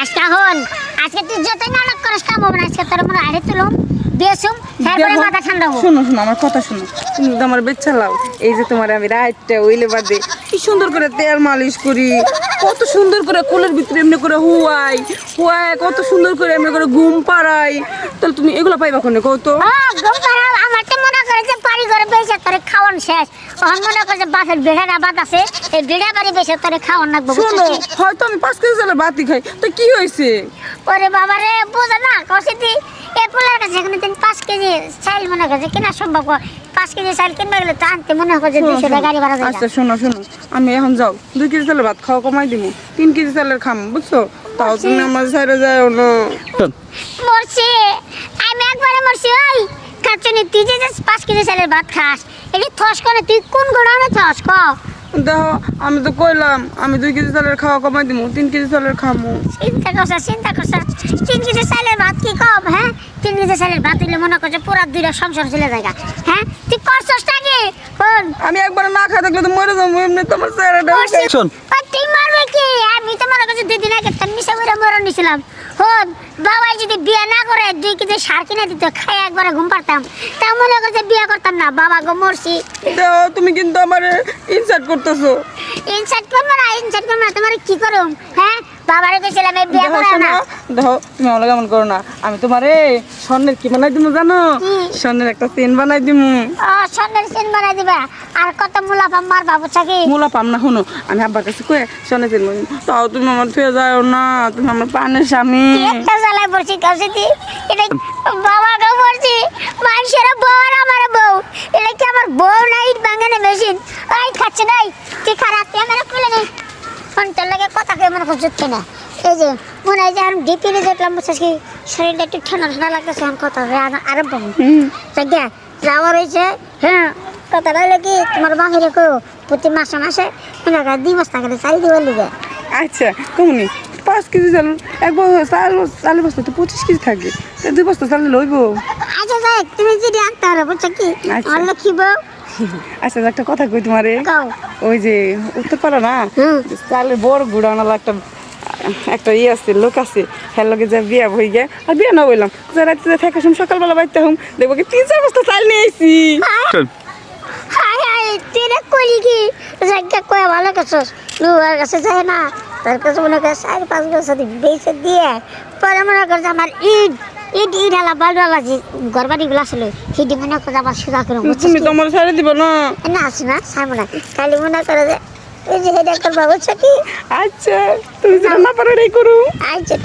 আজকে হন আজকে তুই যতই নাটক করিস কাম হবে আজকে তোর মনে আড়ে তুলুম বেসুম তারপরে মাথা ঠান্ডা হব। শোনো শোনো আমার কথা শোনো। তুমি তো আমার বেচ্ছা লাও। এই যে তোমার আমি রাইটটা ওইলে বাদে কি সুন্দর করে তেল মালিশ করি কত সুন্দর করে কোলের ভিতরে এমনি করে হুয়াই হুয়াই কত সুন্দর করে এমনি করে ঘুম পাড়াই। তাহলে তুমি এগুলো পাইবা কোনে কত ও গম পাড়া আমার তো মনে করে যে বাড়ি ঘরে বেসে তোরে খাওয়ান শেষ। তখন মনে করে যে বাসের বেড়াটা বাদ আছে এই বেড়া বাড়ি বেসে তোরে খাওয়ান লাগবো শোনো হয়তো আমি পাঁচ কেজি চালের বাতি খাই তো কি হয়েছে? ওরে বাবা রে বোঝা না কষিতি এ পোলার কাছে এখানে তিন পাঁচ কেজি চাইল মনে করছে কেনা সম্ভব। পাঁচ কেজি চাইল কিনবে গেলে তো আনতে মনে করছে দুশো টাকা গাড়ি ভাড়া আচ্ছা শোনো শোনো আমি এখন যাও দুই কেজি চালের ভাত খাওয়া কমাই দিব তিন কেজি চালের খাম বুঝছ? তাও তুমি আমার সাইডে যাও না। মরছি আমি একবারে মরছি ওই। কাচনি তুই যে যে পাঁচ কেজি চালের ভাত খাস এটি থস করে তুই কোন গোড়ানে থস ক? দেখো আমি তো কইলাম আমি দুই কেজি চালের খাওয়া কমাই দিব তিন কেজি চালের খামু। চিন্তা করছা চিন্তা করছা। তিন কেজি চালের ভাত কি কম হ্যাঁ? তিন কেজি চালের ভাত দিলে মনে করছে পুরা দুইটা সংসার চলে যায় হ্যাঁ? তুই করছস নাকি শোন। আমি একবার না খাই থাকলে তো মরে যাব এমনি তোমার চেহারাটা শোন। আর তুই মারবে কি? আমি তো মনে করছি দুই দিন আগে তার মিশে করে মরণ নিছিলাম। হন বাবাই যদি বিয়ে না করে দুই কেজি সার কিনে দিত খাই একবারে ঘুম পারতাম তা মনে করছে বিয়ে করতাম না বাবা গো মরছি। দেখো তুমি কিন্তু আমার ইনসার্ট করতেছো। ইনসার্ট করব না ইনসার্ট করব না তোমার কি করুম হ্যাঁ? বাবারে কইছিলাম এই বিয়ে দেখো না। দেখো তুমি আমার কেমন করো না। আমি তোমারে স্বর্ণের কি বানাই দিব জানো? স্বর্ণের একটা চেন বানাই দিব ও স্বর্ণের চেন বানাই দিবা? আর কত মুলাফা মার বাবু চাকি? মোলা পাম না শুনো আমি আব্বার কাছে কয়ে স্বর্ণের চেন বানাই তাও তুমি আমার ফিরে যাও না তুমি আমার পানের স্বামী। একটা জ্বালায় পড়ছি কাউসিতি এটা বাবা গো পড়ছি মানুষের বউ আর আমার বউ। এটা কি আমার বউ না ইট বাঙানে মেশিন? এই খাচ্ছে নাই কি খারাপ তুই আমার খুলে নেই ফোনটার লাগে কথা কে মনে করছে না? এই যে মনে হয় যে আমি ডিপিলে দেখলাম বুঝছিস কি? শরীরটা একটু ঠান্ডা ঠান্ডা লাগতেছে এখন কথা হবে আরম্ভ দেখ যাওয়ার হয়েছে হ্যাঁ কথাটা হলো কি তোমার বাহিরে কেউ প্রতি মাসে মাসে মনে কর দুই বস্তা করে চাই দিবার লিগে। আচ্ছা কমনি পাঁচ কেজি চাল এক বছর চাল চালের বস্তা তো পঁচিশ কেজি থাকবে। তা দুই বস্তা চাল লইব আচ্ছা তুমি যদি আনতে পারো বুঝছ কি? আচ্ছা। আমার লক্ষ্মী বউ আচ্ছা একটা কথা কই তোমারে। ওই যে উত্তর পাড়া না। চালের বড় গুড়ানালা একটা একটা ইয়ে আছে লোক আছে। হ্যাঁ লোকে যা বিয়া হয়ে গে আর বিয়া না বললাম যা রাত্রে থাকা সময় সকালবেলা বাইতে হুম দেখব কি তিন চার বস্তা চাল নিয়ে শোন হাই তুই করি কি? জায়গা কয়ে ভালো করছস? নুয়ার কাছে যায় না। তার কাছে মনে করে চার পাঁচ বছর বেঁচে দিয়ে পরে মনে করছে আমার ইট ইট হালা বালুয়ালা যে গরবাড়িগুলো আসলে হিডি মনে করে আমার সুদা করে তুমি কি? তো আমার সাইডে দিব না। না আছে না সামনে না। খালি মনে করে যে এই যে হেডা করবা বুঝছ কি? আচ্ছা তুমি যেটা না করু। আচ্ছা